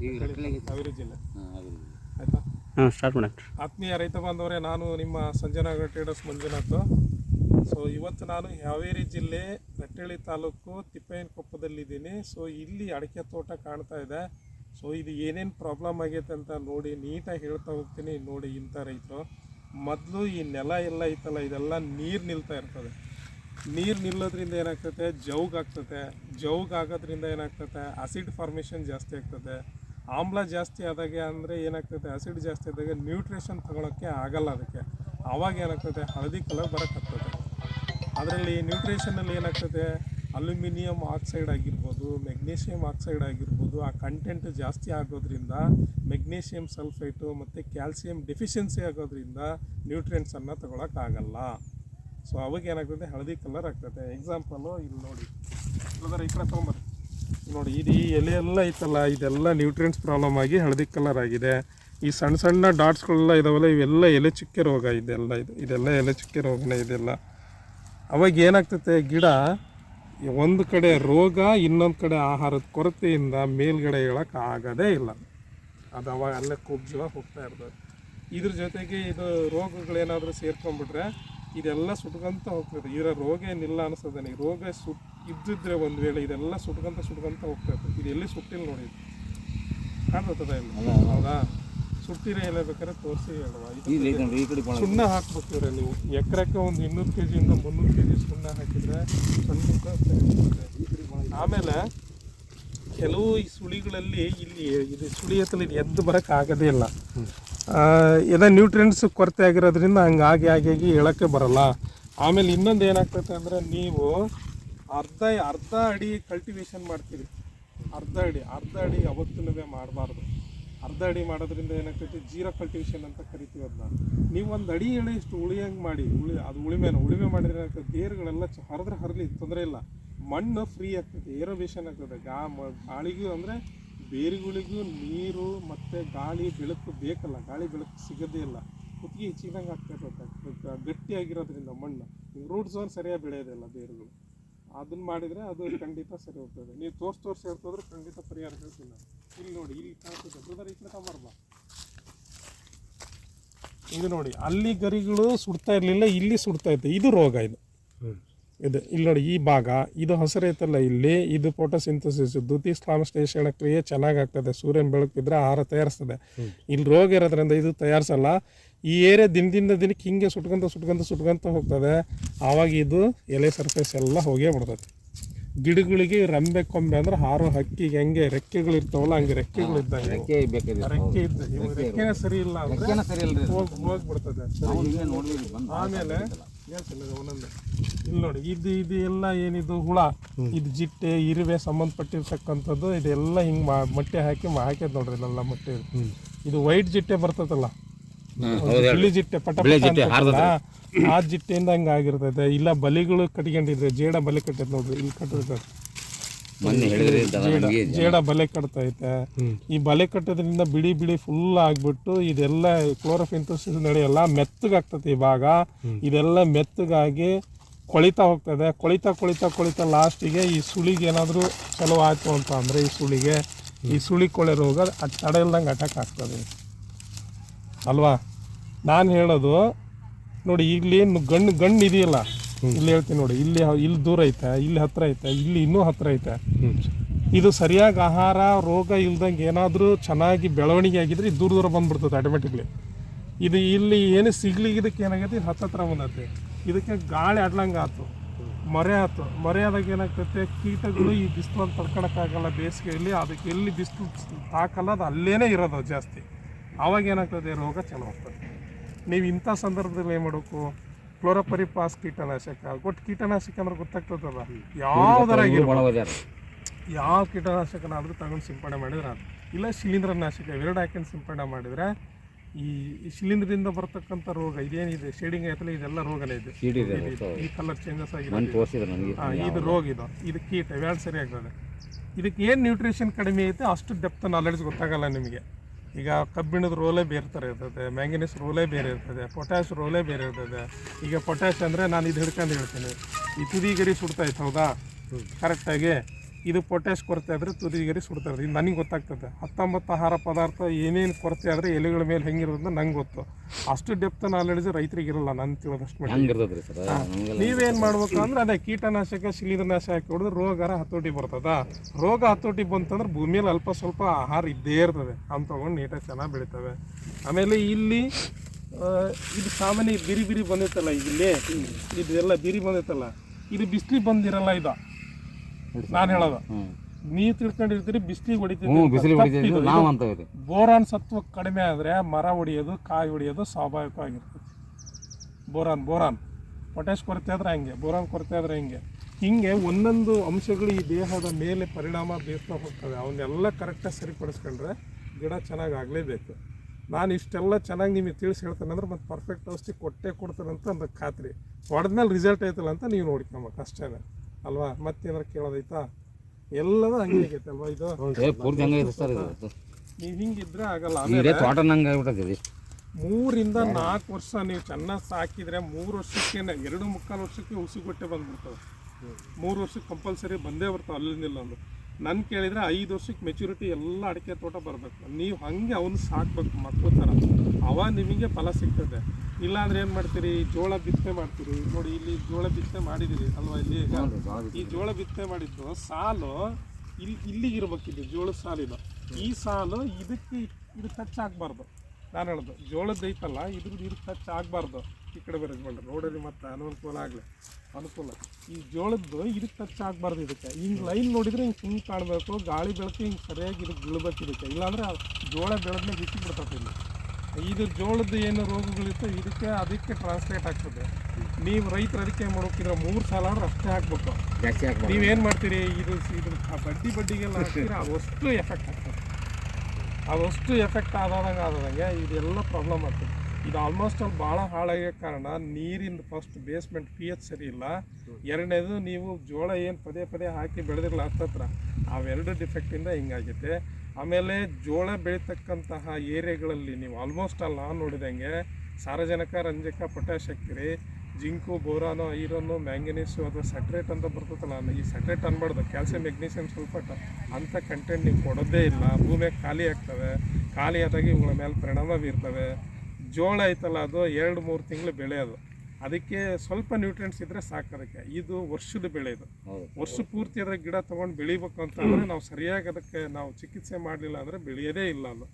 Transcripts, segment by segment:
ಹಾವೇರಿ ಜಿಲ್ಲೆ. ಆಯಿತಾ? ಹಾಂ ಸ್ಟಾರ್ಟ್ ಆತ್ಮೀಯ ರೈತ ಬಾಂಧವರೇ ನಾನು ನಿಮ್ಮ ಸಂಜನಾ ಟ್ರೇಡರ್ಸ್ ಮಂಜುನಾಥ್. ಸೊ ಇವತ್ತು ನಾನು ಹಾವೇರಿ ಜಿಲ್ಲೆ ರಟ್ಟಳ್ಳಿ ತಾಲೂಕು ತಿಪ್ಪಯ್ಯನಕೊಪ್ಪದಲ್ಲಿದ್ದೀನಿ ಸೊ ಇಲ್ಲಿ ಅಡಿಕೆ ತೋಟ ಕಾಣ್ತಾ ಇದೆ. ಸೊ ಇದು ಏನೇನು ಪ್ರಾಬ್ಲಮ್ ಆಗೈತೆ ಅಂತ ನೋಡಿ ನೀಟಾಗಿ ಹೇಳ್ತಾ ಹೋಗ್ತೀನಿ. ನೋಡಿ ಇಂಥ ರೈತರು. ಮೊದಲು ಈ ನೆಲ ಎಲ್ಲ ಐತಲ್ಲ ಇದೆಲ್ಲ ನೀರು ನಿಲ್ತಾ ಇರ್ತದೆ. ನೀರು ನಿಲ್ಲೋದ್ರಿಂದ ಏನಾಗ್ತದೆ ಜೌಗಾಗ್ತದೆ ಜೌಗಾಗೋದ್ರಿಂದ ಜೌಗ್ ಆಗೋದ್ರಿಂದ ಏನಾಗ್ತದೆ ಆಸಿಡ್ ಫಾರ್ಮೇಷನ್ ಜಾಸ್ತಿ ಆಗ್ತದೆ ಆಮ್ಲ ಜಾಸ್ತಿ ಆದಾಗೆ ಅಂದರೆ ಏನಾಗ್ತದೆ ಆಸಿಡ್ ಜಾಸ್ತಿ ಆದಾಗ ನ್ಯೂಟ್ರಿಷನ್ ತಗೊಳಕ್ಕೆ ಆಗಲ್ಲ ಅದಕ್ಕೆ. ಆವಾಗ ಏನಾಗ್ತದೆ, ಹಳದಿ ಕಲರ್ ಬರೋಕ್ಕಾಗ್ತದೆ ಅದರಲ್ಲಿ ನ್ಯೂಟ್ರಿಷನಲ್ಲಿ ಏನಾಗ್ತದೆ ಅಲ್ಯೂಮಿನಿಯಂ ಆಕ್ಸೈಡ್ ಆಗಿರ್ಬೋದು ಮೆಗ್ನೀಷಿಯಂ ಆಕ್ಸೈಡ್ ಆಗಿರ್ಬೋದು, ಆ ಕಂಟೆಂಟ್ ಜಾಸ್ತಿ ಆಗೋದ್ರಿಂದ ಮೆಗ್ನೀಷಿಯಂ ಸಲ್ಫೇಟು ಮತ್ತು ಕ್ಯಾಲ್ಸಿಯಂ ಡೆಫಿಷಿಯನ್ಸಿ ಆಗೋದ್ರಿಂದ ನ್ಯೂಟ್ರಿಯೆಂಟ್ಸನ್ನು ತಗೊಳಕ್ಕಾಗಲ್ಲ ಸೊ ಅವಾಗ ಏನಾಗ್ತದೆ, ಹಳದಿ ಕಲರ್ ಆಗ್ತದೆ. ಎಕ್ಸಾಂಪಲು ಇಲ್ಲಿ ನೋಡಿ. ಈ ಕಡೆ ತೊಗೊಂಬರ್ರಿ. ನೋಡಿ ಇದು ಈ ಎಲೆ ಎಲ್ಲ ಐತಲ್ಲ, ಇದೆಲ್ಲ ನ್ಯೂಟ್ರಿಯೆಂಟ್ಸ್ ಪ್ರಾಬ್ಲಮ್ ಆಗಿ ಹಳದಿ ಕಲರ್ ಆಗಿದೆ. ಈ ಸಣ್ಣ ಸಣ್ಣ ಡಾಟ್ಸ್ಗಳೆಲ್ಲ ಇದಾವಲ್ಲ, ಇವೆಲ್ಲ ಎಲೆ ಚುಕ್ಕೆ ರೋಗ ಇದೆಲ್ಲ ಇದು, ಇದೆಲ್ಲ ಎಲೆ ಚುಕ್ಕೆ ರೋಗನೇ ಇದೆಲ್ಲ. ಅವಾಗ ಏನಾಗ್ತೈತೆ, ಗಿಡ ಒಂದು ಕಡೆ ರೋಗ, ಇನ್ನೊಂದು ಕಡೆ ಆಹಾರದ ಕೊರತೆಯಿಂದ ಮೇಲ್ಗಡೆ ಹೇಳೋಕೆ ಆಗೋದೇ ಇಲ್ಲ. ಅದು ಅವಾಗ ಅಲ್ಲೇ ಕುಬ್ಜುವ ಹೋಗ್ತಾ ಇರ್ತದೆ. ಇದ್ರ ಜೊತೆಗೆ ಇದು ರೋಗಗಳೇನಾದರೂ ಸೇರ್ಕೊಂಡ್ಬಿಟ್ರೆ, ಇದೆಲ್ಲ ಸುಟ್ಕೊಂತ ಹೋಗ್ತದೆ. ಇದರ ರೋಗ ಏನಿಲ್ಲ ಅನಿಸ್ತದೆ ರೋಗ ಸುಟ್ ಇದ್ದಿದ್ರೆ ಒಂದು ವೇಳೆ ಇದೆಲ್ಲ ಸುಟ್ಕೊಂತ ಸುಟ್ಕೊಂತ ಇತ್ತು. ಇದು ಎಲ್ಲಿ ಸುಟ್ಟಿಲ್ಲ ನೋಡಿ. ಕಾಣ್ತದ ಇಲ್ಲ ಹೌದಾ? ಸುಟ್ಟಿರೋ ಎಲ್ಲ ಬೇಕಾದ್ರೆ ತೋರಿಸಿ ಹೇಳುವ. ಸುಣ್ಣ ಹಾಕ್ಬೇಕಿವ್ರೆ ನೀವು. ಎಕರೆಕ್ಕೆ ಒಂದು ಇನ್ನೂರು ಕೆ ಜಿಯಿಂದ ಮುನ್ನೂರು ಕೆ ಜಿ ಸುಣ್ಣ ಹಾಕಿದ್ರೆ ಸಣ್ಣ ಆಮೇಲೆ ಕೆಲವು ಈ ಸುಳಿಗಳಲ್ಲಿ ಇಲ್ಲಿ ಇದು ಸುಳಿ ಹತ್ತಲ್ಲಿ ಇದು ಎದ್ದು ಬರೋಕ್ಕೆ ಆಗೋದೇ ಇಲ್ಲ. ಏನೋ ನ್ಯೂಟ್ರಿಯೆಂಟ್ಸ್ ಕೊರತೆ ಆಗಿರೋದ್ರಿಂದ ಹಂಗಾಗಿ ಆಗಿ ಆಗಿ ಹೇಳೋಕ್ಕೆ ಬರಲ್ಲ. ಆಮೇಲೆ ಇನ್ನೊಂದು ಏನಾಗ್ತೈತೆ ಅಂದರೆ ನೀವು ಅರ್ಧ ಅರ್ಧ ಅಡಿ ಕಲ್ಟಿವೇಶನ್ ಮಾಡ್ತೀರಿ ಅರ್ಧ ಅಡಿ ಅರ್ಧ ಅಡಿ ಯಾವತ್ತೂ ಮಾಡಬಾರ್ದು. ಅರ್ಧ ಅಡಿ ಮಾಡೋದ್ರಿಂದ ಏನಾಗ್ತೈತಿ? ಜೀರೋ ಕಲ್ಟಿವೇಶನ್ ಅಂತ ಕರಿತೀವಿ ಅದನ್ನ ನೀವು ಒಂದು ಅಡಿ ಇಷ್ಟು ಉಳಿಯಂಗೆ ಮಾಡಿ ಉಳಿ ಅದು ಉಳಿಮೆನ ಉಳಿಮೆ ಮಾಡಿದ್ರೆ ಏನಾಗ್ತದೆ? ಬೇರುಗಳೆಲ್ಲ ಹರಿದ್ರೆ ಹರಲಿ, ತೊಂದರೆ ಇಲ್ಲ. ಮಣ್ಣು ಫ್ರೀ ಆಗ್ತದೆ ಏರೋವೇಷನ್ ಆಗ್ತದೆ. ಗಾ ಗಾಳಿಗೂ ಅಂದರೆ ಬೇರುಗಳಿಗೂ ನೀರು ಮತ್ತು ಗಾಳಿ, ಬೆಳಕು ಬೇಕಲ್ಲ. ಗಾಳಿ, ಬೆಳಕು ಸಿಗೋದೇ ಇಲ್ಲ. ಕುತ್ತಿಗೆ ಹೆಚ್ಚಿದಂಗೆ ಆಗ್ತಾ ಇರ್ತದೆ ಗಟ್ಟಿಯಾಗಿರೋದ್ರಿಂದ ಮಣ್ಣು. ರೂಟ್ ಝೋನ್ ಸರಿಯಾಗಿ ಬೆಳೆಯೋದಿಲ್ಲ ಬೇರುಗಳು. ಅದನ್ನ ಮಾಡಿದರೆ ಅದು ಖಂಡಿತ ಸರಿ ಹೋಗ್ತದೆ. ನೀವು ತೋರ್ಸಿ ತೋರಿಸಿ ಹೇಳ್ತೋದ್ರೆ ಖಂಡಿತ ಪರಿಹಾರ ಹೇಳ್ತೀನಿ ಇಲ್ಲಿ ನೋಡಿ, ಇಲ್ಲಿ ಕಾಣಿಸ್ತದೆ ಬ್ರದರ್ ತಗೊಂಬರ್ಬಾ ಇದು ನೋಡಿ, ಅಲ್ಲಿ ಗರಿಗಳು ಸುಡ್ತಾ ಇರಲಿಲ್ಲ, ಇಲ್ಲಿ ಸುಡ್ತಾ ಇತ್ತು. ಇದು ರೋಗ ಇದು. ಇದು ಇಲ್ಲಿ ನೋಡಿ ಈ ಭಾಗ ಇದು ಹಸಿರೈತಲ್ಲ ಇಲ್ಲಿ ಇದು ಫೋಟೋಸಿಂಥಸಿಸ್ ದ್ಯುತಿ ಸ್ಲಾಮಸ್ಟೇಷಣ ಕ್ರಿಯೆ ಚೆನ್ನಾಗಾಗ್ತದೆ ಸೂರ್ಯನ ಬೆಳಕು ಬಿದ್ದರೆ ಆಹಾರ ತಯಾರಿಸ್ತದೆ. ಇಲ್ಲಿ ರೋಗ ಇರೋದ್ರಿಂದ ಇದು ತಯಾರಿಸಲ್ಲ. ಈ ಏರಿಯಾ ದಿನದಿಂದ ದಿನಕ್ಕೆ ಹಿಂಗೆ ಸುಟ್ಕೊಂತ ಸುಟ್ಕೊಂತ ಸುಟ್ಕೊಂತ ಹೋಗ್ತದೆ. ಆವಾಗ ಇದು ಎಲೆ ಸರ್ಫೇಸ್ ಎಲ್ಲ ಹೋಗೇ ಬಿಡ್ತದೆ. ಗಿಡಗಳಿಗೆ ರಂಬೆ ಕೊಂಬೆ ಅಂದ್ರೆ ಹಾರೋ ಹಕ್ಕಿಗೆ ಹೆಂಗೆ ರೆಕ್ಕೆಗಳು ಇರ್ತಾವಲ್ಲ ಹಂಗೆ ರೆಕ್ಕೆಗಳು ಇದ್ದಂಗೆ. ರೆಕ್ಕೆ ರೆಕ್ಕೆ ಸರಿ ಇಲ್ಲ ಹೋಗ್ಬಿಡ್ತದೆ. ನಾವು ಒಂದೊಂದೇ. ಇಲ್ಲಿ ನೋಡಿ ಇದು ಇದು ಎಲ್ಲ ಏನಿದು ಹುಳ ಇದು ಜಿಟ್ಟೆ ಇರುವೆ ಸಂಬಂಧಪಟ್ಟಿರ್ತಕ್ಕಂಥದ್ದು ಇದೆಲ್ಲ ಹಿಂಗೆ ಮಾ ಮೊಟ್ಟೆ ಹಾಕಿ ಮಾ ಹಾಕ್ಯದ ನೋಡ್ರಿ ಇಲ್ಲೆಲ್ಲ ಮೊಟ್ಟೆ ಇದು. ಇದು ವೈಟ್ ಜಿಟ್ಟೆ ಬರ್ತದಲ್ಲ ಬಿಳಿ ಜಿಟ್ಟೆ ಪಟ ಆ ಜಿಟ್ಟೆಯಿಂದ ಹಂಗೆ ಆಗಿರ್ತೈತೆ. ಇಲ್ಲ ಬಲಿಗಳು ಕಟ್ಕೊಂಡಿದ್ರೆ ಜೇಡ ಬಲಿ ಕಟ್ಟೈತೆ ನೋಡ್ರಿ ಇಲ್ಲಿ ಕಟ್ಟಿರ್ತದೆ ಮೊನ್ನೆ ಹೇಳಿದ್ರಿ ದನ ನಮಗೆ ಜೇಡ ಬಲೆ ಕಟ್ತೈತೆ ಈ ಬಲೆ ಕಟ್ಟೋದ್ರಿಂದ ಬಿಡಿ ಬಿಡಿ ಫುಲ್ ಆಗ್ಬಿಟ್ಟು ಇದೆಲ್ಲ ಕ್ಲೋರೋಫಿಂಥೋಸಿಸ್ ನಡೆಯಲ್ಲ ಮೆತ್ತಗಾಗ್ತದೆ ಈ ಭಾಗ ಇದೆಲ್ಲ ಮೆತ್ತಗಾಗಿ ಕೊಳಿತಾ ಹೋಗ್ತದೆ ಕೊಳಿತಾ ಕೊಳಿತಾ ಕೊಳಿತಾ ಲಾಸ್ಟಿಗೆ ಈ ಸುಳಿಗೆ ಏನಾದರೂ ಚಲೋ ಆಯ್ತು ಅಂತ ಅಂದರೆ ಈ ಸುಳಿಗೆ ಈ ಸುಳಿ ಕೊಳೆ ರೋಗ ತಡ ಇಲ್ದಂಗೆ ಅಟ್ಯಾಕ್ ಆಗ್ತದೆ. ಅಲ್ವಾ? ನಾನು ಹೇಳೋದು ನೋಡಿ ಇಲ್ಲಿ ನು- ಗಣ್ಣು ಗಣ್ಣು ಇದೆಯಲ್ಲ ಇಲ್ಲಿ ಹೇಳ್ತೀನಿ ನೋಡಿ ಇಲ್ಲಿ ಇಲ್ಲಿ ದೂರ ಐತೆ ಇಲ್ಲಿ ಹತ್ರ ಐತೆ ಇಲ್ಲಿ ಇನ್ನೂ ಹತ್ರ ಐತೆ. ಇದು ಸರಿಯಾಗಿ ಆಹಾರ ರೋಗ ಇಲ್ದಂಗೆ ಏನಾದರೂ ಚೆನ್ನಾಗಿ ಬೆಳವಣಿಗೆ ಆಗಿದ್ರೆ ಇದು ದೂರ ದೂರ ಬಂದ್ಬಿಡ್ತದೆ ಆಟೋಮೆಟಿಕ್ಲಿ ಇದು ಇಲ್ಲಿ ಏನು ಸಿಗ್ಲಿ ಇದಕ್ಕೆ ಏನಾಗೈತಿ? ಇದು ಹತ್ತತ್ರ ಬಂದೈತೆ. ಇದಕ್ಕೆ ಗಾಳಿ ಆಡ್ಲಂಗೆ ಆಯ್ತು ಮರೆ ಆಯ್ತು ಮರೆ ಆದಾಗ ಏನಾಗ್ತೈತೆ? ಕೀಟಗಳು ಈ ಬಿಸಿಲು ತಡ್ಕೊಳಕ್ಕಾಗಲ್ಲ ಬೇಸಿಗೆಯಲ್ಲಿ ಅದಕ್ಕೆ ಎಲ್ಲಿ ಬಿಸಿಲು ತಾಕಲ್ಲ ಅದು ಅಲ್ಲೇ ಇರೋದು ಜಾಸ್ತಿ. ಆವಾಗ ಏನಾಗ್ತದೆ ರೋಗ ಚೆನ್ನಾಗ್ತದೆ ನೀವು ಇಂಥ ಸಂದರ್ಭದಲ್ಲಿ ಏನು ಮಾಡಬೇಕು? ಕ್ಲೋರೋಪರಿಪಾಸ್ ಕೀಟನಾಶಕ. ಒಟ್ಟು ಕೀಟನಾಶಕ ಅಂದ್ರೆ ಗೊತ್ತಾಗ್ತದಲ್ಲ? ಯಾವ್ದಾರ ಯಾವ ಕೀಟನಾಶಕನ ಯಾವ ಕೀಟನಾಶಕನಾದರೂ ತಗೊಂಡು ಸಿಂಪಡಣೆ ಮಾಡಿದ್ರೆ ಇಲ್ಲ ಇಲ್ಲ ಶಿಲೀಂಧ್ರನಾಶಕ ಎರಡು ಹಾಕೊಂಡು ಸಿಂಪಡಣೆ ಮಾಡಿದ್ರೆ ಈ ಶಿಲೀಂಧ್ರದಿಂದ ಬರ್ತಕ್ಕಂಥ ರೋಗ ಇದೇನಿದೆ? ಶೇಡಿಂಗ್ ಆಯ್ತಲ್ಲ ಇದೆಲ್ಲ ರೋಗನೇ ಇದೆ. ಈ ಕಲರ್ ಚೇಂಜಸ್ ಆಗಿದೆ ಇದು ರೋಗ ಇದು. ಇದು ಕೀಟ ಎರಡು ಸರಿ ಆಗ್ತದೆ. ಇದಕ್ಕೆ ಏನು ನ್ಯೂಟ್ರಿಷನ್ ಕಡಿಮೆ ಐತೆ ಅಷ್ಟು ಡೆಪ್ತ್ ನಾಲೆಡ್ಜ್ ಗೊತ್ತಾಗಲ್ಲ ನಿಮಗೆ. ಈಗ ಕಬ್ಬಿಣದ ರೋಲೇ ಬೇರೆ ಥರ ಇರ್ತದೆ ಮ್ಯಾಂಗನೀಸ್ ರೋಲೇ ಬೇರೆ ಇರ್ತದೆ ಪೊಟ್ಯಾಶ್ ರೋಲೇ ಬೇರೆ ಇರ್ತದೆ. ಈಗ ಪೊಟ್ಯಾಶ್ ಅಂದರೆ ನಾನು ಇದು ಹಿಡ್ಕೊಂಡು ಹೇಳ್ತೀನಿ. ಈ ತುದಿ ಗರಿ ಸುಡ್ತಾ ಇತ್ತು ಹೌದಾ? ಕರೆಕ್ಟಾಗಿ ಇದು ಪೊಟ್ಯಾಶ್ ಕೊರತೆ ಆದರೆ ತುದಿಗೆರಿ ಸುಡ್ತಾ ಇರೋದು. ಇದು ನನಗೆ ಗೊತ್ತಾಗ್ತದೆ. ಹತ್ತೊಂಬತ್ತು ಆಹಾರ ಪದಾರ್ಥ ಏನೇನು ಕೊರತೆ ಆದರೆ ಎಲೆಗಳ ಮೇಲೆ ಹೆಂಗಿರೋದು ನಂಗೆ ಗೊತ್ತು. ಅಷ್ಟು ಡೆಪ್ತ್ ನಾಲೆಡ್ಜ್ ರೈತರಿಗೆ ಇರಲ್ಲ ನಾನು ತಿಳಿದಷ್ಟು ನೀವೇನು ಮಾಡ್ಬೇಕು ಅಂದ್ರೆ ಅದೇ ಕೀಟನಾಶಕ ಶಿಲೀಂಧ್ರನಾಶ ಹಾಕಿ ಹೊಡೆದ್ರೆ ರೋಗರ ಹತೋಟಿ ಬರ್ತದ? ರೋಗ ಹತೋಟಿ ಬಂತಂದ್ರೆ ಭೂಮಿಯಲ್ಲಿ ಅಲ್ಪ ಸ್ವಲ್ಪ ಆಹಾರ ಇದ್ದೇ ಇರ್ತದೆ. ಅಂತ ತೊಗೊಂಡು ನೀಟಾಗಿ ಚೆನ್ನಾಗಿ ಬೆಳಿತವೆ. ಆಮೇಲೆ ಇಲ್ಲಿ ಇದು ಸಾಮಾನ್ಯ ಬಿರಿ ಬಿರಿ ಬಂದಿತ್ತಲ್ಲ ಇಲ್ಲಿ ಇದೆಲ್ಲ ಬಿರಿ ಬಂದಿತ್ತಲ್ಲ. ಇದು ಬಿಸಿಲಿ ಬಂದಿರಲ್ಲ ಇದು ನಾನು ಹೇಳೋದು. ನೀ ನೀವು ತಿಳ್ಕೊಂಡಿರ್ತೀರಿ ಬಿಸಿಲಿಗೆ ಹೊಡಿತೀವಿ ನಾವು ಬೋರಾನ್ ಸತ್ವ ಕಡಿಮೆ ಆದರೆ ಮರ ಹೊಡಿಯೋದು ಕಾಯಿ ಹೊಡಿಯೋದು ಸ್ವಾಭಾವಿಕವಾಗಿರ್ತದೆ. Boron boron. ಪೊಟ್ಯಾಶ್ ಕೊರತೆ ಆದ್ರೆ ಹಂಗೆ ಬೋರಾನ್ ಕೊರತೆ ಆದ್ರೆ ಹಿಂಗೆ. ಹಿಂಗೆ ಒಂದೊಂದು ಅಂಶಗಳು ಈ ದೇಹದ ಮೇಲೆ ಪರಿಣಾಮ ಬೀರ್ತಾ ಹೋಗ್ತವೆ. ಅವನ್ನೆಲ್ಲ ಕರೆಕ್ಟಾಗಿ ಸರಿಪಡಿಸ್ಕೊಂಡ್ರೆ ಗಿಡ ಚೆನ್ನಾಗಿ ಆಗಲೇಬೇಕು. ನಾನು ಇಷ್ಟೆಲ್ಲ ಚೆನ್ನಾಗಿ ನಿಮಗೆ ತಿಳಿಸಿ ಹೇಳ್ತೇನೆ ಅಂದ್ರೆ ಮತ್ತೆ ಪರ್ಫೆಕ್ಟ್ ಔಷಧಿ ಕೊಟ್ಟೆ ಕೊಡ್ತಾರಂತ ಅಂತ ಒಂದು ಖಾತ್ರಿ. ಹೊಡೆದ್ಮೇಲೆ ರಿಸಲ್ಟ್ ಐತಲ್ಲ ಅಂತ ನೀವು ನೋಡ್ಕೊಬೇಕು ಅಷ್ಟೇ ಅಲ್ವಾ? ಮತ್ತೇನಾರು ಕೇಳೋದೈತಾ? ಎಲ್ಲದ ಹಂಗೆ ಆಗೈತೆ ಅಲ್ವಾ ಇದು? ಪೂರ್ತಿ ಹಂಗೈತೆ ಸರ್ ಇದು. ನೀವು ಹಿಂಗಿದ್ರೆ ಆಗಲ್ಲ. ತೋಟ ನಂಗೆ ಆಗ್ಬಿಟ್ಟದೆ ಮೂರಿಂದ ನಾಲ್ಕು ವರ್ಷ ನೀವು ಚೆನ್ನಾಗಿ ಸಾಕಿದ್ರೆ ಮೂರು ವರ್ಷಕ್ಕೆ ಎರಡು ಮುಕ್ಕಾಲು ವರ್ಷಕ್ಕೆ ಉಸುಗೊಟ್ಟೆ ಬಂದ್ಬಿಡ್ತವೆ. ಮೂರು ವರ್ಷಕ್ಕೆ ಕಂಪಲ್ಸರಿ ಬಂದೇ ಬರ್ತಾವೆ ಅಲ್ಲಿಂದಿಲ್ಲ ಒಂದು ನನ್ನ ಕೇಳಿದ್ರೆ ಐದು ವರ್ಷಕ್ಕೆ ಮೆಚುರಿಟಿ ಎಲ್ಲ ಅಡಿಕೆ ತೋಟ ಬರಬೇಕು. ನೀವು ಹಾಗೆ ಅವನು ಸಾಕ್ಬೇಕು ಮಕ್ಕಳು ಥರ ಅವ ನಿಮಗೆ ಫಲ ಸಿಗ್ತದೆ. ಇಲ್ಲಾಂದ್ರೆ ಏನು ಮಾಡ್ತೀರಿ? ಜೋಳ ಬಿತ್ತನೆ ಮಾಡ್ತೀರಿ. ನೋಡಿ ಇಲ್ಲಿ ಜೋಳ ಬಿತ್ತನೆ ಮಾಡಿದಿರಿ ಅಲ್ವಾ ಇಲ್ಲಿ ಈಗ? ಈ ಜೋಳ ಬಿತ್ತನೆ ಮಾಡಿದ್ದು ಸಾಲು ಇಲ್ಲಿ ಇಲ್ಲಿಗೆ ಇರ್ಬೇಕಿದ್ದು ಜೋಳದ ಸಾಲಿನ. ಈ ಸಾಲು ಇದಕ್ಕೆ ಇದು ಟಚ್ ಆಗಬಾರ್ದು. ನಾನು ಹೇಳ್ದು ಜೋಳದ ಐತಲ್ಲ ಇದ್ರದ್ದು ಇದು ಟಚ್ ಆಗಬಾರ್ದು. ಈ ಕಡೆ ಬರೋದು ಮಾಡ್ರಿ. ನೋಡ್ರಿ ಮತ್ತೆ ಅನುಕೂಲ ಆಗಲಿ. ಅನುಕೂಲ. ಈ ಜೋಳದ್ದು ಇದಕ್ಕೆ ಟಚ್ ಆಗಬಾರ್ದು ಇದಕ್ಕೆ. ಹಿಂಗೆ ಲೈನ್ ನೋಡಿದ್ರೆ ಹಿಂಗೆ ಸುಮ್ಮನೆ ಕಾಣಬೇಕು ಗಾಳಿ ಬೆಳಕು ಹಿಂಗೆ ಸರಿಯಾಗಿ ಇದಕ್ಕೆ ಬೀಳ್ಬೇಕು ಇದಕ್ಕೆ. ಇಲ್ಲಾಂದ್ರೆ ಜೋಳ ಬೆಳೆದ್ಮೇಲೆ ಬಿಸಿ ಬಿಡ್ತದೆ ಇಲ್ಲಿ. ಇದು ಜೋಳದ ಏನು ರೋಗಗಳಿತ್ತು ಇದಕ್ಕೆ ಅದಕ್ಕೆ ಟ್ರಾನ್ಸ್ಲೇಟ್ ಆಗ್ತದೆ. ನೀವು ರೈತರು ಅದಕ್ಕೆ ಮಾಡ್ಬೇಕಿದ್ರೆ ಮೂರು ಸಾಲ ಆದ್ರೆ ಅಷ್ಟೇ ಹಾಕ್ಬೇಕು. ಜಾಸ್ತಿ ನೀವೇನು ಮಾಡ್ತೀರಿ? ಇದು ಇದ್ರ ಬಡ್ಡಿ ಬಡ್ಡಿಗೆಲ್ಲ ಹಾಕ್ತೀರ? ಅದಷ್ಟು ಎಫೆಕ್ಟ್ ಆಗ್ತದೆ. ಅದಷ್ಟು ಎಫೆಕ್ಟ್ ಆದಂಗೆ ಆದಂಗೆ ಇದೆಲ್ಲ ಪ್ರಾಬ್ಲಮ್ ಆಗ್ತದೆ. ಇದು ಆಲ್ಮೋಸ್ಟ್ ಅಲ್ಲಿ ಭಾಳ ಹಾಳಾಗೋ ಕಾರಣ ನೀರಿನ ಫಸ್ಟ್ ಬೇಸ್ಮೆಂಟ್ ಪಿ ಎಚ್ ಸರಿ ಇಲ್ಲ. ಎರಡನೇದು ನೀವು ಜೋಳ ಏನು ಪದೇ ಪದೇ ಹಾಕಿ ಬೆಳೆದಿರಲ್ಲ ಹತ್ತತ್ರ ಅವೆರಡು ಡಿಫೆಕ್ಟಿಂದ ಹಿಂಗಾಗೈತೆ ಆಮೇಲೆ ಜೋಳ ಬೆಳೀತಕ್ಕಂತಹ ಏರಿಯಾಗಳಲ್ಲಿ ನೀವು ಆಲ್ಮೋಸ್ಟ್ ಅಲ್ಲಿ ನಾನು ನೋಡಿದಂಗೆ ಸಾರಜನಕ, ರಂಜಕ ಪೊಟ್ಯಾಶ್ ಹಾಕ್ತೀರಿ ಜಿಂಕು, ಬೋರಾನು, ಐರನ್ನು ಮ್ಯಾಂಗನೀಸು ಅಥವಾ ಸಟ್ರೇಟ್ ಅಂತ ಬರ್ತದಲ್ಲ, ಈ ಸಟ್ರೇಟ್ ಅನ್ಬಾರ್ದು. ಕ್ಯಾಲ್ಸಿಯಂ ಮೆಗ್ನೀಷಿಯಂ ಸಲ್ಫೇಟ್ ಅಂಥ ಕಂಟೆಂಟ್ ನೀವು ಕೊಡೋದೇ ಇಲ್ಲ. ಭೂಮಿಯಾಗ ಖಾಲಿ ಆಗ್ತವೆ. ಖಾಲಿ ಆದಾಗ ಇವುಗಳ ಮೇಲೆ ಪರಿಣಾಮ ಬೀರ್ತವೆ. ಜೋಳ ಐತಲ್ಲ, ಅದು ಎರಡು ಮೂರು ತಿಂಗಳು ಅದು ಅದಕ್ಕೆ ಸ್ವಲ್ಪ ನ್ಯೂಟ್ರಿಯೆಂಟ್ಸ್ ಇದ್ದರೆ ಸಾಕು ಅದಕ್ಕೆ. ಇದು ವರ್ಷದ ಬೆಳೆ ಇದು. ವರ್ಷ ಪೂರ್ತಿ ಅದರ ಗಿಡ ತಗೊಂಡು ಬೆಳಿಬೇಕು ಅಂತಂದರೆ ನಾವು ಸರಿಯಾಗಿ ಅದಕ್ಕೆ ನಾವು ಚಿಕಿತ್ಸೆ ಮಾಡಲಿಲ್ಲ ಅಂದ್ರೆ ಬೆಳೆಯೋದೇ ಇಲ್ಲ ಅದು.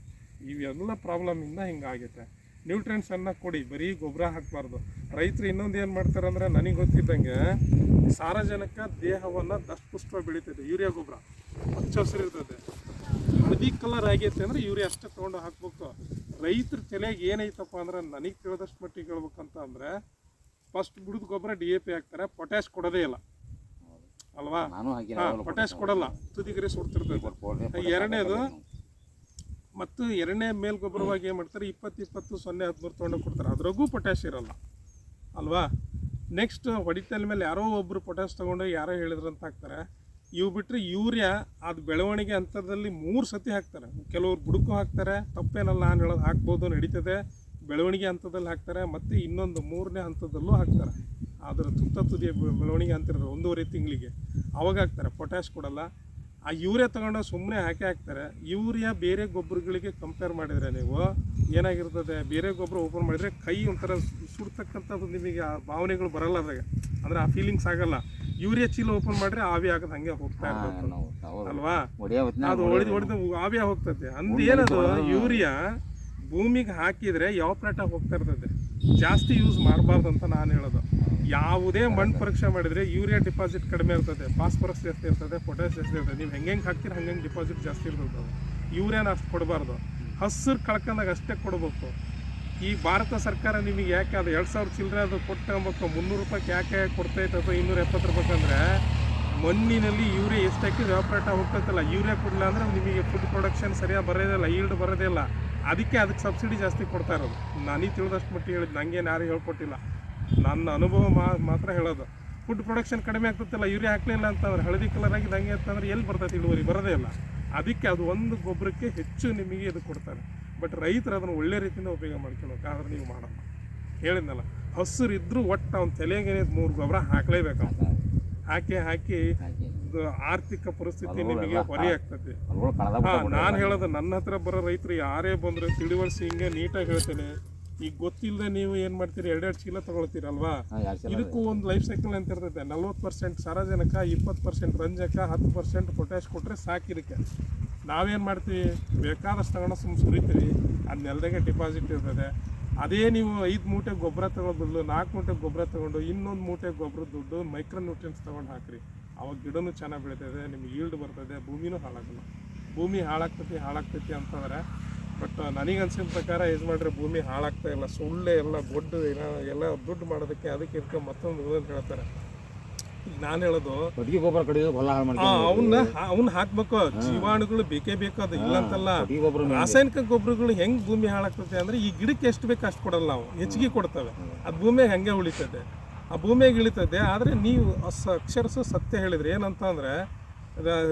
ಇವೆಲ್ಲ ಪ್ರಾಬ್ಲಮಿಂದ ಹಿಂಗಾಗೈತೆ. ಅನ್ನ ಕೊಡಿ ಬರೀ ಗೊಬ್ಬರ ಹಾಕಬಾರ್ದು. ರೈತರು ಇನ್ನೊಂದು ಏನು ಮಾಡ್ತಾರೆ ಅಂದ್ರೆ ನನಗೆ ಗೊತ್ತಿದ್ದಂಗೆ ಸಾರಜನಕ ದೇಹವನ್ನು ದಷ್ಟಪುಷ್ಟವಾಗಿ ಬೆಳೀತದೆ ಯೂರಿಯಾ ಗೊಬ್ಬರ. ಹಚ್ಚ ಹಸಿರು ಇರ್ತದೆ ಹಳದಿ ಕಲರ್ ಆಗೈತೆ ಅಂದ್ರೆ ಯೂರಿಯಾ ಅಷ್ಟೇ ತೊಗೊಂಡು ಹಾಕ್ಬೇಕು. ರೈತರ ತಲೆಗೆ ಏನೈತಪ್ಪ ಅಂದ್ರೆ ನನಗೆ ತಿಳಿದಷ್ಟು ಮಟ್ಟಿಗೆ ಹೇಳ್ಬೇಕಂತ ಅಂದರೆ ಫಸ್ಟ್ ಗುಡದ ಗೊಬ್ಬರ ಡಿ ಎ ಪಿ ಹಾಕ್ತಾರೆ. ಪೊಟ್ಯಾಶ್ ಕೊಡೋದೇ ಇಲ್ಲ. ಅಲ್ವಾ? ಪೊಟ್ಯಾಶ್ ಕೊಡಲ್ಲ. ತುದಿಗರಿ ಸುಡ್ತಿರ್ತದೆ. ಎರಡನೇದು ಮತ್ತು ಎರಡನೇ ಮೇಲ್ಗೊಬ್ಬರವಾಗಿ ಏನು ಮಾಡ್ತಾರೆ? ಇಪ್ಪತ್ತು ಇಪ್ಪತ್ತು ಸೊನ್ನೆ ಹದಿಮೂರು ತೊಗೊಂಡು ಕೊಡ್ತಾರೆ. ಅದ್ರಾಗೂ ಪೊಟ್ಯಾಶ್ ಇರಲ್ಲ. ಅಲ್ವಾ? ನೆಕ್ಸ್ಟ್ ಹೊಡಿತಲ್ ಮೇಲೆ ಯಾರೋ ಒಬ್ಬರು ಪೊಟ್ಯಾಶ್ ತೊಗೊಂಡು ಯಾರೋ ಹೇಳಿದ್ರು ಅಂತ ಹಾಕ್ತಾರೆ. ಇವು ಬಿಟ್ಟರೆ ಯೂರಿಯಾ ಅದು ಬೆಳವಣಿಗೆ ಹಂತದಲ್ಲಿ ಮೂರು ಸತಿ ಹಾಕ್ತಾರೆ. ಕೆಲವ್ರು ಬುಡಕ್ಕೂ ಹಾಕ್ತಾರೆ. ತಪ್ಪೇನಲ್ಲ ನಾನು ಹೇಳೋದು. ಹಾಕ್ಬೋದು ನಡೀತದೆ. ಬೆಳವಣಿಗೆ ಹಂತದಲ್ಲಿ ಹಾಕ್ತಾರೆ ಮತ್ತು ಇನ್ನೊಂದು ಮೂರನೇ ಹಂತದಲ್ಲೂ ಹಾಕ್ತಾರೆ. ಅದರ ತುತ್ತ ತುದಿಯ ಬೆಳವಣಿಗೆ ಅಂತಿರೋದು ಒಂದೂವರೆ ತಿಂಗಳಿಗೆ. ಅವಾಗ ಹಾಕ್ತಾರೆ ಪೊಟ್ಯಾಶ್ ಕೊಡಲ್ಲ. ಆ ಯೂರಿಯಾ ತಗೊಂಡು ಸುಮ್ಮನೆ ಹಾಕಿ ಹಾಕ್ತಾರೆ. ಯೂರಿಯಾ ಬೇರೆ ಗೊಬ್ಬರಗಳಿಗೆ ಕಂಪೇರ್ ಮಾಡಿದರೆ ನೀವು ಏನಾಗಿರ್ತದೆ? ಬೇರೆ ಗೊಬ್ಬರ ಓಪನ್ ಮಾಡಿದರೆ ಕೈ ಒಂಥರ ಸುಡ್ತಕ್ಕಂಥದ್ದು ನಿಮಗೆ ಆ ಭಾವನೆಗಳು ಬರಲ್ಲ ಅದಾಗ ಅಂದರೆ ಆ ಫೀಲಿಂಗ್ಸ್ ಆಗಲ್ಲ. ಯೂರಿಯಾ ಚೀಲ ಓಪನ್ ಮಾಡಿದ್ರೆ ಆವಿ ಆಗದ ಹಂಗೆ ಹೋಗ್ತಾ ಇರ್ತದೆ. ಅಲ್ವಾ? ಅದು ಹೊಡೆದು ಹೊಡೆದು ಆವಿಯ ಹೋಗ್ತದೆ ಅಂದ್ರೆ ಏನದು? ಯೂರಿಯಾ ಭೂಮಿಗೆ ಹಾಕಿದ್ರೆ ಯಾವ ಪ್ಲೇಟ ಹೋಗ್ತಾ ಇರ್ತದೆ? ಜಾಸ್ತಿ ಯೂಸ್ ಮಾಡಬಾರ್ದು ಅಂತ ನಾನು ಹೇಳೋದು. ಯಾವುದೇ ಮಣ್ಣು ಪರೀಕ್ಷೆ ಮಾಡಿದರೆ ಯೂರಿಯಾ ಡಿಪಾಸಿಟ್ ಕಡಿಮೆ ಇರ್ತದೆ ಫಾಸ್ಫರಸ್ ಜಾಸ್ತಿ ಇರ್ತದೆ ಪೊಟ್ಯಾಸ್ ಜಾಸ್ತಿ ಇರ್ತದೆ. ನೀವು ಹೆಂಗೆ ಹಾಕ್ತೀರಿ ಹಂಗೆ ಡಿಪಾಸಿಟ್ ಜಾಸ್ತಿ ಇರ್ತದೆ ಯೂರಿಯಾನ ಅಷ್ಟು ಕೊಡಬಾರ್ದು. ಹಸಿರು ಕಳ್ಕೊಂಡಾಗ ಅಷ್ಟೇ ಕೊಡಬೇಕು. ಈ ಭಾರತ ಸರ್ಕಾರ ನಿಮಗೆ ಯಾಕೆ ಅದು ಎರಡು ಸಾವಿರ ಚಿಲ್ಲರೆ ಅದು ಕೊಟ್ಟು ಮುನ್ನೂರು ರೂಪಾಯಿ ಯಾಕೆ ಕೊಡ್ತೈತೆ ಅಥವಾ ಇನ್ನೂರ ಎಪ್ಪತ್ತು ರೂಪಾಯಿ ಅಂದರೆ ಮಣ್ಣಿನಲ್ಲಿ ಯೂರಿಯಾ ಎಷ್ಟು ಹಾಕಿದ್ರೆ ವ್ಯಾಪಾರ ಹೋಗ್ತೈತಲ್ಲ ಯೂರಿಯಾ ಕೊಡಲಿಲ್ಲ ಅಂದರೆ ನಿಮಗೆ ಫುಡ್ ಪ್ರೊಡಕ್ಷನ್ ಸರಿಯಾಗಿ ಬರೋದಿಲ್ಲ ಈಲ್ಡ್ ಬರೋದಿಲ್ಲ ಇಲ್ಲ. ಅದಕ್ಕೆ ಅದಕ್ಕೆ ಸಬ್ಸಿಡಿ ಜಾಸ್ತಿ ಕೊಡ್ತಾ ಇರೋದು. ನನಗೆ ತಿಳಿದಷ್ಟು ಮಟ್ಟಿಗೆ ಹೇಳಿದ್ದು ನನಗೇನು ಯಾರು ಹೇಳ್ಕೊಟ್ಟಿಲ್ಲ. ನನ್ನ ಅನುಭವ ಮಾತ್ರ ಹೇಳೋದು. ಫುಡ್ ಪ್ರೊಡಕ್ಷನ್ ಕಡಿಮೆ ಆಗ್ತೈತಲ್ಲ, ಯೂರಿಯಾ ಹಾಕಲಿಲ್ಲ ಅಂತಂದ್ರೆ, ಹಳದಿ ಕಲರ್ ಆಗಿ ಹಂಗೆ ಅಂತಂದ್ರೆ ಎಲ್ಲಿ ಬರ್ತೈತೆ ಇಳುವರಿ? ಬರೋದೇ ಇಲ್ಲ. ಅದಕ್ಕೆ ಅದು ಒಂದು ಗೊಬ್ಬರಕ್ಕೆ ಹೆಚ್ಚು ನಿಮಗೆ ಇದು ಕೊಡ್ತಾರೆ. ಬಟ್ ರೈತರು ಅದನ್ನು ಒಳ್ಳೆ ರೀತಿಯಿಂದ ಉಪಯೋಗ ಮಾಡ್ಕೊಳ್ಬೇಕು ಆದ್ರೆ ನೀವು ಮಾಡಲ್ಲ. ಹೇಳಿದ್ನಲ್ಲ, ಹಸಿರು ಇದ್ರೂ ಒಟ್ಟು ಅವ್ನ ತಲೆಗೆ ಮೂರು ಗೊಬ್ಬರ ಹಾಕಲೇಬೇಕು. ಹಾಕಿ. ಹಾಕಿ. ಆರ್ಥಿಕ ಪರಿಸ್ಥಿತಿ ನಿಮಗೆ ಹೊರೆ ಆಗ್ತದೆ. ನಾನ್ ಹೇಳೋದು ನನ್ನ ಹತ್ರ ಬರೋ ರೈತರು ಯಾರೇ ಬಂದ್ರೆ ತಿಳಿವಳಿಸಿ ಹಿಂಗೆ ನೀಟಾಗಿ ಹೇಳ್ತೇನೆ. ಈಗ ಗೊತ್ತಿಲ್ಲದೆ ನೀವು ಏನ್ ಮಾಡ್ತೀರಿ? ಎರಡೆರಡು ಚೀಲ ತಗೊಳ್ತೀರಲ್ವಾ? ಇದಕ್ಕೂ ಒಂದು ಲೈಫ್ ಸೈಕಲ್ ಅಂತ ಇರ್ತೈತೆ. ನಲ್ವತ್ತು ಪರ್ಸೆಂಟ್ ಸಾರಜನಕ ಇಪ್ಪತ್ತು ಪರ್ಸೆಂಟ್ ರಂಜಕ ಹತ್ತು ಪರ್ಸೆಂಟ್ ಪೊಟ್ಯಾಶ್ ಕೊಟ್ಟರೆ ಸಾಕಿದಕ್ಕೆ ನಾವೇನ್ ಮಾಡ್ತೀವಿ? ಬೇಕಾದಷ್ಟು ತಗೊಂಡು ಸುಮ್ಮನೆ ಸುರಿತೀವಿ. ಅದು ನೆಲದಾಗೆ ಡಿಪಾಸಿಟ್ ಇರ್ತದೆ. ಅದೇ ನೀವು ಐದು ಮೂಟೆ ಗೊಬ್ಬರ ಬದಲು ನಾಲ್ಕು ಮೂಟೆ ಗೊಬ್ಬರ ತಗೊಂಡು ಇನ್ನೊಂದು ಮೂಟೆ ಗೊಬ್ಬರ ದುಡ್ಡು ಮೈಕ್ರೋ ನ್ಯೂಟ್ರಿಯನ್ಸ್ ತೊಗೊಂಡು ಹಾಕ್ರಿ. ಅವಾಗ ಗಿಡನೂ ಚೆನ್ನಾಗಿ ಬೆಳೀತದೆ ನಿಮ್ಗೆ ಈಲ್ಡ್ ಬರ್ತದೆ ಭೂಮಿನೂ ಹಾಳಾಗಲ್ಲ. ಭೂಮಿ ಹಾಳಾಗ್ತೈತಿ ಹಾಳಾಗ್ತೈತಿ ಅಂತಂದ್ರೆ ಬಟ್ ನನಗೆ ಅನ್ಸಿದ ಪ್ರಕಾರ ಯಜಮಾನ್ರೆ ಭೂಮಿ ಹಾಳಾಗ್ತಾ ಇಲ್ಲ. ಸುಳ್ಳೆ ಎಲ್ಲ ದೊಡ್ಡ ಏನ ಎಲ್ಲ ದುಡ್ಡು ಮಾಡೋದಕ್ಕೆ ಅದಕ್ಕೆ ಇರ್ಕೊ ಮತ್ತೊಂದು ಅಂತ ಹೇಳ್ತಾರೆ. ಈಗ ನಾನು ಹೇಳೋದು ಗೊಬ್ಬರ ಕಡಿಯೋದು ಹೊಲ ಅವನ್ನ ಅವನ್ನ ಹಾಕ್ಬೇಕು ಜೀವಾಣುಗಳು ಬೇಕೇ ಬೇಕು ಅದು ಇಲ್ಲ ಅಂತಲ್ಲ. ಕೊಟ್ಟಿಗೆ ರಾಸಾಯನಿಕ ಗೊಬ್ಬರಗಳು ಹೆಂಗ್ ಭೂಮಿ ಹಾಳಾಗ್ತದೆ ಅಂದ್ರೆ ಈ ಗಿಡಕ್ಕೆ ಎಷ್ಟು ಬೇಕು ಅಷ್ಟು ಕೊಡಲ್ಲ ನಾವು ಹೆಚ್ಚಿಗೆ ಕೊಡ್ತವೆ. ಅದು ಭೂಮಿ ಹೆಂಗೆ ಉಳಿತದೆ. ಆ ಭೂಮಿಯಾಗ ಇಳಿತದೆ ಆದರೆ ನೀವು ಅಸ್- ಅಕ್ಷರಸ ಸತ್ಯ ಹೇಳಿದ್ರಿ. ಏನಂತ ಅಂದ್ರೆ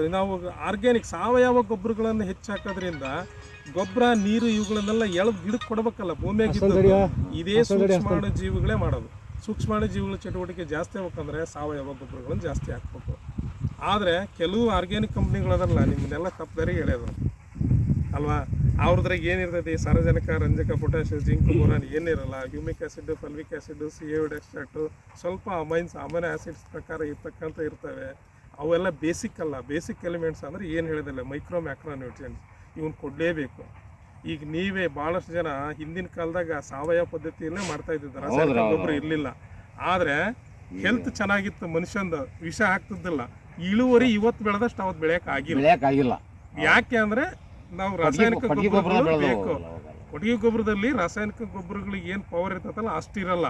ನಾವು ಆರ್ಗ್ಯಾನಿಕ್ ಸಾವಯವ ಗೊಬ್ಬರಗಳನ್ನು ಹೆಚ್ಚಾಕೋದ್ರಿಂದ ಗೊಬ್ಬರ ನೀರು ಇವುಗಳನ್ನೆಲ್ಲ ಎಳೆದು ಗಿಡಕ್ಕೆ ಕೊಡಬೇಕಲ್ಲ ಭೂಮಿಯಾಗ ಇದ್ದದ್ದು. ಇದೇ ಸೂಕ್ಷ್ಮಾಣು ಜೀವಿಗಳೇ ಮಾಡೋದು. ಸೂಕ್ಷ್ಮಾಣು ಜೀವಿಗಳ ಚಟುವಟಿಕೆ ಜಾಸ್ತಿ ಆಗ್ಬೇಕಂದ್ರೆ ಸಾವಯವ ಗೊಬ್ಬರಗಳನ್ನು ಜಾಸ್ತಿ ಹಾಕ್ಬೇಕು. ಆದರೆ ಕೆಲವು ಆರ್ಗ್ಯಾನಿಕ್ ಕಂಪ್ನಿಗಳದಲ್ಲ ನಿಮ್ಮನ್ನೆಲ್ಲ ತಪ್ಪದಾರಿಗೆ ಹೇಳೋದು ಅಲ್ವಾ? ಅವ್ರದ್ರಾಗ ಏನಿರ್ತೈತಿ? ಸಾರಜನಕ ರಂಜಕ ಪೊಟ್ಯಾಶ್ ಜಿಂಕ್ ಬೋರಾನ್ ಏನಿರಲ್ಲ. Humic acid fulvic acid seaweed extract ಸ್ವಲ್ಪ ಅಮೈನ್ಸ್ ಅಮೈನ್ ಆಸಿಡ್ಸ್ ಪ್ರಕಾರ ಇರ್ತಕ್ಕಂಥ ಇರ್ತವೆ. ಅವೆಲ್ಲ ಬೇಸಿಕ್ ಅಲ್ಲ. ಬೇಸಿಕ್ ಎಲಿಮೆಂಟ್ಸ್ ಅಂದ್ರೆ ಏನು ಹೇಳಿದಲ್ಲ ಮೈಕ್ರೋ ಮ್ಯಾಕ್ರೋ ನ್ಯೂಟ್ರಿಯನ್ಸ್ ಇವನ್ ಕೊಡಲೇಬೇಕು. ಈಗ ನೀವೇ ಭಾಳಷ್ಟು ಜನ ಹಿಂದಿನ ಕಾಲದಾಗ ಸಾವಯವ ಪದ್ಧತಿಯಲ್ಲೇ ಮಾಡ್ತಾ ಇದ್ದಿದ್ದಾರೆ ರಾಸಾಯನಿಕ ಗೊಬ್ಬರ ಇರಲಿಲ್ಲ. ಆದರೆ ಹೆಲ್ತ್ ಚೆನ್ನಾಗಿತ್ತು. ಮನುಷ್ಯಂದು ವಿಷ ಆಗ್ತಿದ್ದಿಲ್ಲ. ಇಳುವರಿ ಇವತ್ತು ಬೆಳೆದಷ್ಟು ಅವತ್ತು ಬೆಳೆಯಕ್ಕೆ ಆಗಿಲ್ಲ. ಬೆಳೆಯಕ್ ಆಗಿಲ್ಲ. ಯಾಕೆ ಅಂದ್ರೆ ನಾವು ರಾಸಾಯನಿಕ ಕೊಟ್ಟಿಗೆ ಗೊಬ್ಬರ ಗೊಬ್ಬರಗಳು ಬೆಳೆದು ಬೇಕು. ಕೊಟ್ಟಿಗೆ ಗೊಬ್ಬರದಲ್ಲಿ ರಾಸಾಯನಿಕ ಗೊಬ್ಬರಗಳಿಗೆ ಏನು ಪವರ್ ಇರ್ತದಲ್ಲ ಅಷ್ಟಿರಲ್ಲ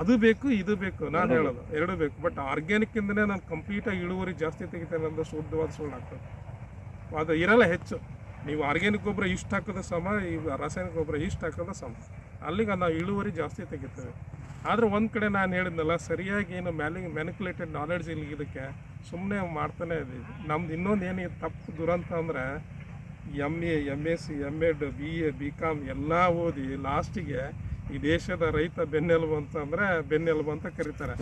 ಅದು ಬೇಕು ಇದು ಬೇಕು ನಾನು ಹೇಳೋದು. ಎರಡು ಬೇಕು. ಬಟ್ ಆರ್ಗ್ಯಾನಿಕ್ ಇಂದನೇ ನಾನು ಕಂಪ್ಲೀಟ್ ಆಗಿ ಇಳುವರಿ ಜಾಸ್ತಿ ತೆಗಿತೇನೆ ಅಂದ್ರೆ ಶುದ್ಧವಾದ ಸುಳ್ಳು ಆಗ್ತದೆ. ಅದು ಇರಲ್ಲ ಹೆಚ್ಚು. ನೀವು ಆರ್ಗ್ಯಾನಿಕ್ ಗೊಬ್ಬರ ಇಷ್ಟು ಹಾಕೋದು ಸಮ ಈ ರಾಸಾಯನಿಕ ಗೊಬ್ಬರ ಇಷ್ಟು ಹಾಕೋದು ಸಮ. ಅಲ್ಲಿಗೆ ನಾವು ಇಳುವರಿ ಜಾಸ್ತಿ ತೆಗಿತೇವೆ. ಆದರೆ ಒಂದು ಕಡೆ ನಾನು ಹೇಳಿದ್ನಲ್ಲ ಸರಿಯಾಗಿ ಏನು ಮ್ಯಾಲಿ ಮ್ಯಾನಿಕ್ಯುಲೇಟೆಡ್ ನಾಲೆಡ್ಜ್ ಇಲ್ಲಿ ಇದಕ್ಕೆ ಸುಮ್ಮನೆ ಮಾಡ್ತಾನೆ ಇದೀವಿ ನಮ್ದು ಇನ್ನೊಂದು ಏನು ತಪ್ಪು ದುರಂತ ಅಂದರೆ M A M S C M Ed B A B Com ಎಲ್ಲ ಓದಿ ಲಾಸ್ಟಿಗೆ ಈ ದೇಶದ ರೈತ ಬೆನ್ನೆಲುಬು ಅಂತಂದ್ರೆ ಬೆನ್ನೆಲುಬು ಅಂತ ಕರೀತಾರೆ.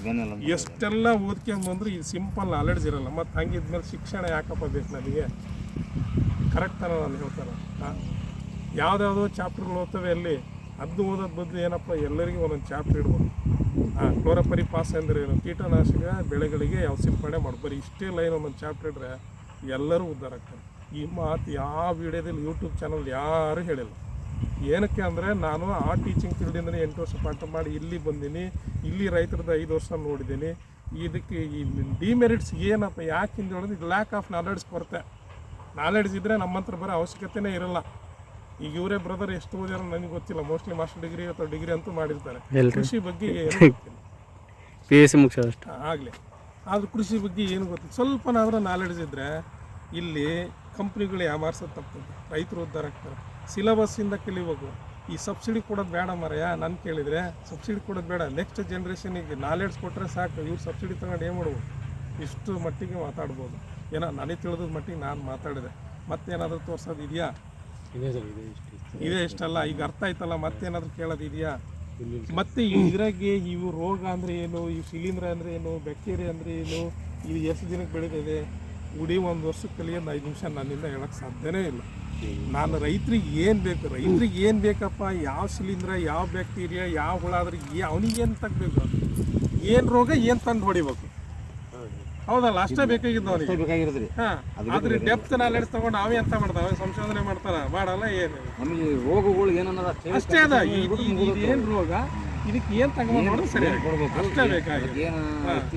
ಎಷ್ಟೆಲ್ಲ ಓದ್ಕೊಂಬಂದ್ರೆ ಇದು ಸಿಂಪಲ್ ನಾಲೆಡ್ಜ್ ಇರಲ್ಲ. ಮತ್ತು ಹಂಗಿದ್ಮೇಲೆ ಶಿಕ್ಷಣ ಯಾಕಪ್ಪ ಬೇಕು ನನಗೆ ಕರೆಕ್ಟ್ ತರ ನಾನು ಹೇಳ್ತಾರೆ ಯಾವುದ್ಯಾವುದೋ ಚಾಪ್ಟರ್ಗಳು ಓದ್ತವೆ ಅಲ್ಲಿ. ಅದು ಓದೋದ್ ಬದಲು ಏನಪ್ಪ? ಎಲ್ಲರಿಗೂ ಒಂದೊಂದು ಚಾಪ್ಟರ್ ಇಡ್ಬೋದು. ಹಾಂ ಕ್ಲೋರಪರಿ ಪಾಸ್ ಅಂದ್ರೆ ಏನು? ಕೀಟನಾಶಕ ಬೆಳೆಗಳಿಗೆ ಯಾವ ಸಿಂಪಡಣೆ ಮಾಡಿ ಬರೀ ಇಷ್ಟೇ ಲೈನ್ ಒಂದೊಂದು ಚಾಪ್ಟರ್ ಇಡ್ರೆ ಎಲ್ಲರೂ ಉದ್ಧಾರ ಆಗ್ತಾರೆ. ಈ ಮಾತು ಯಾವ ವಿಡಿಯೋದಲ್ಲಿ ಯೂಟ್ಯೂಬ್ ಚಾನಲ್ ಯಾರು ಹೇಳಿಲ್ಲ. ಏನಕ್ಕೆ ಅಂದರೆ ನಾನು ಆ ಟೀಚಿಂಗ್ ಫೀಲ್ಡಿಂದನೇ ಎಂಟು ವರ್ಷ ಪಾಠ ಮಾಡಿ ಇಲ್ಲಿ ಬಂದೀನಿ ಇಲ್ಲಿ ರೈತರದ್ದು ಐದು ವರ್ಷ ನೋಡಿದ್ದೀನಿ ಇದಕ್ಕೆ ಈ ಡಿಮೆರಿಟ್ಸ್ ಏನಪ್ಪ ಯಾಕೆ ಹಿಂದೆ ಹೇಳೋದು? ಇದು ಲ್ಯಾಕ್ ಆಫ್ ನಾಲೆಡ್ಜ್ ಕೊರತೆ. ನಾಲೆಡ್ಜ್ ಇದ್ದರೆ ನಮ್ಮ ಹತ್ರ ಬರೋ ಅವಶ್ಯಕತೆನೇ ಇರಲ್ಲ. ಈಗ ಇವರೇ ಬ್ರದರ್ ಎಷ್ಟು ಓದ್ಯಾರ ನನಗೆ ಗೊತ್ತಿಲ್ಲ. ಮೋಸ್ಟ್ಲಿ ಮಾಸ್ಟರ್ ಡಿಗ್ರಿ ಅಥವಾ ಡಿಗ್ರಿ ಅಂತೂ ಮಾಡಿರ್ತಾರೆ. ಕೃಷಿ ಬಗ್ಗೆ ಪಿ ಎಸ್ ಸಿ ಆಗಲಿ. ಆದರೂ ಕೃಷಿ ಬಗ್ಗೆ ಏನು ಗೊತ್ತಿಲ್ಲ. ಸ್ವಲ್ಪನಾದರೂ ನಾಲೆಡ್ಜ್ ಇದ್ದರೆ ಇಲ್ಲಿ ಕಂಪ್ನಿಗಳು ಯಾಮಾರ್ಸೋದು ತಪ್ಪುತ್ತೆ ರೈತರು ಉದ್ಧಾರ ಆಗ್ತಾರೆ. ಸಿಲಬಸ್ಸಿಂದ ಕಲಿಬೇಕು ಈ ಸಬ್ಸಿಡಿ ಕೊಡೋದು ಬೇಡ ಮರೆಯ. ನಾನು ಕೇಳಿದರೆ ಸಬ್ಸಿಡಿ ಕೊಡೋದು ಬೇಡ. ನೆಕ್ಸ್ಟ್ ಜನ್ರೇಷನಿಗೆ ನಾಲೆಡ್ಜ್ ಕೊಟ್ಟರೆ ಸಾಕು. ಇವ್ರು ಸಬ್ಸಿಡಿ ತಗೊಂಡು ಏನು ಮಾಡ್ಬೋದು? ಇಷ್ಟು ಮಟ್ಟಿಗೆ ಮಾತಾಡ್ಬೋದು. ಏನೋ ನನಗೆ ತಿಳಿದ ಮಟ್ಟಿಗೆ ನಾನು ಮಾತಾಡಿದೆ. ಮತ್ತೇನಾದರೂ ತೋರ್ಸೋದು ಇದೆಯಾ? ಇದೆ ಸರ್ ಇದೆ ಇಷ್ಟು. ಇದೇ ಇಷ್ಟಲ್ಲ ಈಗ ಅರ್ಥ ಆಯ್ತಲ್ಲ ಮತ್ತೇನಾದರೂ ಕೇಳೋದು ಇದೆಯಾ? ಮತ್ತೆ ಇದ್ರಾಗೆ ಇವು ರೋಗ ಅಂದ್ರೆ ಏನು? ಈ ಶಿಲೀಂಧ್ರ ಅಂದ್ರೆ ಏನು? ಬ್ಯಾಕ್ಟೀರಿಯಾ ಅಂದ್ರೆ ಏನು? ಇದು ಎಷ್ಟು ದಿನಕ್ಕೆ ಬೆಳೀತದೆ? ಉಡಿ ಒಂದು ವರ್ಷಕ್ಕೆ ಕಲಿಯೋದು ಐದು ನಿಮಿಷ ನನ್ನಿಂದ ಹೇಳಕ್ಕೆ ಸಾಧ್ಯನೇ ಇಲ್ಲ. ನಾನು ರೈತರಿಗೆ ಏನು ಬೇಕು ರೈತರಿಗೆ ಏನು ಬೇಕಪ್ಪ ಯಾವ ಶಿಲೀಂದ್ರ ಯಾವ ಬ್ಯಾಕ್ಟೀರಿಯಾ ಯಾವ ಹುಳ ಆದ್ರೆ ಅವನಿಗೆ ಏನು ತಗಬೇಕು? ಏನು ರೋಗ ಏನು ತಂದು ಹೊಡಿಬೇಕು? ಹೌದಲ್ಲ ಅಷ್ಟೇ ಬೇಕಾಗಿದ್ದು ಅವನಿಗೆ. ಹಾಂ ಬೇಕಾಗಿರೋದು ರೀ ಹಾ ಆದ್ರೆ ಡೆಪ್ತ್ ನಾಲೆಡ್ಜ್ ತಗೊಂಡು ನಾವೇ ಅಂತ ಮಾಡ್ತಾವೆ? ಸಂಶೋಧನೆ ಮಾಡ್ತಾರ? ಮಾಡಲ್ಲ ಏನು? ರೋಗಗಳು ಏನನ್ನ ಅಷ್ಟೇ ಅದ. ಏನು ರೋಗ? ಇದಕ್ಕೆ ಏನು ತಗೊಂಡು ಸರಿಯಾಗಿ ಸರಿ ಕೊಡ್ಬೇಕು. ಅಷ್ಟೇ ಬೇಕಾಗಿದೆ. ಏನು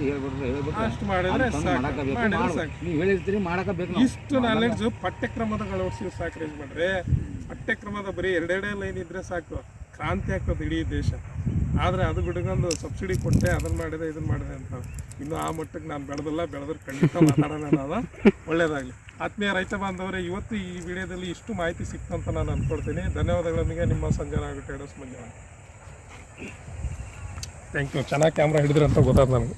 ಹೇಳ್ಬಿಟ್ರೆ ಅಷ್ಟು ಮಾಡಿದ್ರೆ ತಂದು ಸಾಕು. ಮಾಡಕ ಬೇಕು ಮಾಡಿದ್ರೆ ಮಾಡ್ಬೇಕು. ಸಾಕು. ನೀವು ಹೇಳಿರ್ತೀರಿ ಮಾಡಕ ಇಷ್ಟು ನಾಲೆಡ್ಜ್ ಪಠ್ಯಕ್ರಮದ ಅಳವಡಿಸಿದ್ರೆ ಸಾಕು ಮಾಡ್ರೆ ಪಠ್ಯಕ್ರಮದ ಬರೀ ಎರಡೆರಡೇ ಲೈನ್ ಇದ್ರೆ ಸಾಕು. ಕ್ರಾಂತಿ ಹಾಕೋದು ಇಡೀ ದೇಶ. ಆದ್ರೆ ಅದು ಬಿಡ್ಕೊಂಡು ಸಬ್ಸಿಡಿ ಕೊಟ್ಟೆ ಅದನ್ನ ಮಾಡಿದೆ ಇದನ್ನ ಮಾಡಿದೆ ಅಂತ. ಇನ್ನು ಆ ಮಟ್ಟಕ್ಕೆ ನಾನು ಬೆಳೆದಿಲ್ಲ ಬೆಳೆದ್ರೆ ಖಂಡಿತ ಮಾತಾಡೋಣ ನಾನು. ಒಳ್ಳೇದಾಗಲಿ. ಆತ್ಮೀಯ ರೈತ ಬಾಂಧವರೇ ಇವತ್ತು ಈ ವಿಡಿಯೋದಲ್ಲಿ ಇಷ್ಟು ಮಾಹಿತಿ ಸಿಕ್ತಂತ ನಾನು ಅಂದ್ಕೊಳ್ತೀನಿ ಧನ್ಯವಾದಗಳೊಂದಿಗೆ ನಿಮ್ಮ Sanjana traders Manjunath. Thank you ಚೆನ್ನಾಗಿ ಕ್ಯಾಮ್ರಾ ಹಿಡಿದ್ರಂತ ಗೊತ್ತಾಯ್ತು ನನಗೆ